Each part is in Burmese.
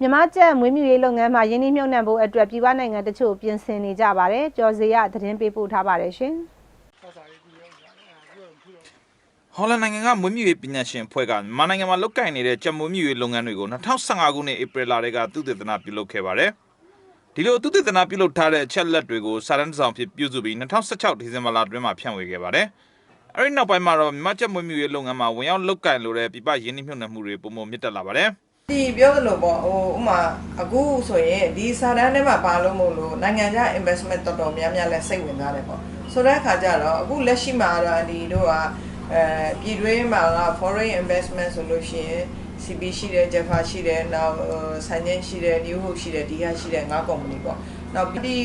မြမကျက်မွေးမြူရေးလုပ်ငန်းမှာယင်းနှိမ့်မြုပ်နှံဖို့အတွက်ပြည်ပနိုင်ငံတချို့ပြင်ဆင်နေကြပါတယ်ကြော်စီရသတင်းပေးပို့ထားပါတယ်ရှင်ဟော်လန်နိုင်ငံကမွေးမြူရေးပညာရှင်အဖွဲ့ကမြန်မာနိုင်ငံမှာလုပ်ကိုင်နေတဲ့ကြက်မွေးမြူရေးလုပ်ငန်းတွေကို2015ခုနှစ်ဧပြီလတည်းကသုတေသနပြုလုပ်ခဲ့ပါတယ်။ဒီလိုသုတေသနပြုလုပ်ထားတဲ့အချက်လက်တွေကိုစာတမ်းတစ်စောင်ဖြစ်ပြုစုပြီး2016ဒီဇင်ဘာလအတွင်းမှာဖြန့်ဝေခဲ့ပါတယ်။အဲဒီနောက်ပိုင်းမှာတော့မြန်မာကြက်မွေးမြူရေးလုပ်ငန်းမှာဝင်ရောက်လုပ်ကိုင်လိုတဲ့ပြပရင်းနှီးမြှုပ်နှံမှုတွေပုံမှန်မြင့်တက်လာပါတယ်။ ဒီပြောသလိုပေါ့ဟိုဥမာအခုဆိုရင်ဒီစာတန်းထဲမှာပါလို့မို့လို့နိုင်ငံခြား investment တော်တော်များများလဲစိတ်ဝင်စားတယ်ပေါ့ဆိုတဲ့အခါကျတော့အခုလက်ရှိမှာတော့ဒီတို့ကအဲပြည်တွင်းမှာက foreign investment ဆိုလို့ရှိရင် CB ရှိတယ် Jaffa ရှိတယ်နောက်ဆိုင်ချင်းရှိတယ် New Hope ရှိတယ်ဒီဟာရှိတယ်ငါးကုမ္ပဏီပေါ့နောက်ဒီ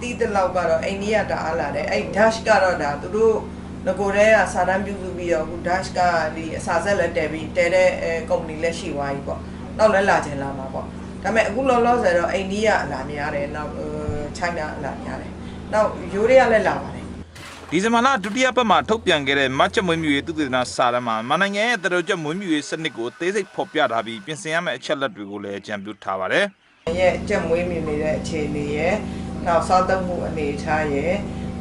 တီးတလောက်ကတော့အိန္ဒိယတအားလာတယ်အဲ့ Dash ကတော့ဒါသူတို့ ငကိုတဲ့ကစာတမ်းပြုစုပြီးတော့အခု Dash ကဒီအစာဆက်လက်တည်ပြီးတည်တဲ့အဲကုမ္ပဏီလက်ရှိသွားပြီပေါ့နောက်လည်းလာချင်လာမှာပေါ့ဒါပေမဲ့အခုလောလောဆယ်တော့အိန္ဒိယအလာများတယ်နောက် China အလာများတယ်နောက်ယူရီးယားလည်းလာပါတယ်ဒီဇင်ဘာလဒုတိယပတ်မှာထုတ်ပြန်ခဲ့တဲ့မတ်ချက်မွေးမြူရေးသုတေသနစာတမ်းမှာမနိုင်ငံရဲ့တတော်ချက်မွေးမြူရေးစနစ်ကိုအသေးစိတ်ဖော်ပြထားပြီးပြင်ဆင်ရမယ့်အချက်လက်တွေကိုလည်းကြံပြုထားပါတယ်။ရဲ့ကြက်မွေးမြူနေတဲ့အခြေအနေရဲ့နောက်စားသုံးမှုအနေအထားရဲ့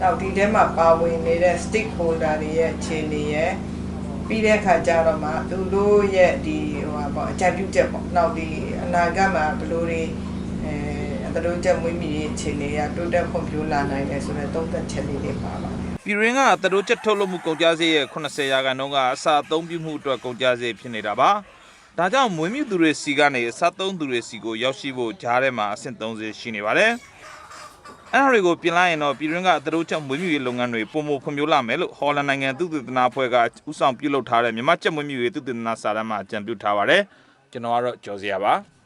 နောက်ဒီထဲမှာပါဝင်နေတဲ့ stakeholder တွေရဲ့အခြေအနေရဲ့ပြီးတဲ့အခါကျတော့မှသူတို့ရဲ့ဒီဟိုဟာပေါ့အကြံပြုချက်ပေါ့နောက်ဒီအနာဂတ်မှာဘယ်လိုတွေအဲသူတို့ကြက်မွေးမြူရေးအခြေအနေကတိုးတက်ဖွံ့ဖြိုးလာနိုင်တယ်ဆိုတဲ့သုံးသက်ချက်လေးတွေပါပါတယ်ပြည်ရင်းကသတို့ချက်ထုတ်လုပ်မှုကုန်ကြစည်ရဲ့80ရာခိုင်နှုန်းကအစာအသုံးပြုမှုအတွက်ကုန်ကြစည်ဖြစ်နေတာပါ။ဒါကြောင့်မွေးမြူသူတွေစီကနေအစာသုံးသူတွေစီကိုရောက်ရှိဖို့ကြားထဲမှာအဆင့်30ရှိနေပါတယ်။ အဲ့ဒါတွေကိုပြင်လိုက်ရင်တော့ပြည်ရင်းကသတို့ချက်မွေးမြူရေးလုပ်ငန်းတွေပုံမဖွံ့ဖြိုးလာမယ်လို့ဟော်လန်နိုင်ငံသုတေသနအဖွဲ့ကဥဆောင်ပြုလုပ်ထားတဲ့မြန်မာချက်မွေးမြူရေးသုတေသနစာတမ်းမှာအကြံပြုထားပါတယ်။ကျွန်တော်ကတော့ကြော်စရာပါ။